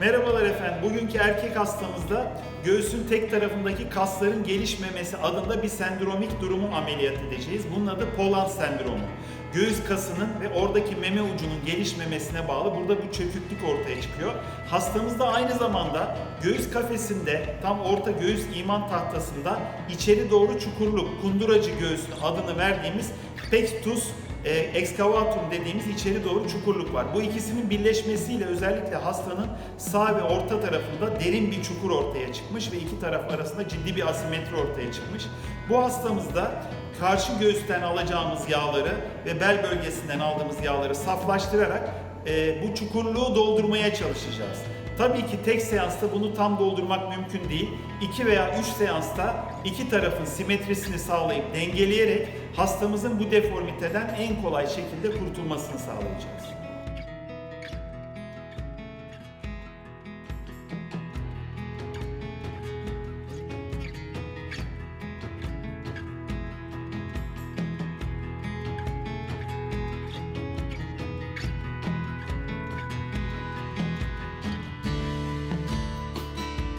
Merhabalar efendim. Bugünkü erkek hastamızda göğsün tek tarafındaki kasların gelişmemesi adında bir sendromik durumu ameliyat edeceğiz. Bunun adı Poland sendromu. Göğüs kasının ve oradaki meme ucunun gelişmemesine bağlı burada bir çöküklük ortaya çıkıyor. Hastamızda aynı zamanda göğüs kafesinde tam orta göğüs iman tahtasında içeri doğru çukurluk, kunduracı göğsün adını verdiğimiz pectus e, excavatum dediğimiz içeri doğru çukurluk var. Bu ikisinin birleşmesiyle özellikle hastanın sağ ve orta tarafında derin bir çukur ortaya çıkmış ve iki taraf arasında ciddi bir asimetri ortaya çıkmış. Bu hastamızda karşı göğüsten alacağımız yağları ve bel bölgesinden aldığımız yağları saflaştırarak e, bu çukurluğu doldurmaya çalışacağız. Tabii ki tek seansta bunu tam doldurmak mümkün değil. 2 veya 3 seansta iki tarafın simetrisini sağlayıp dengeleyerek hastamızın bu deformiteden en kolay şekilde kurtulmasını sağlayacağız.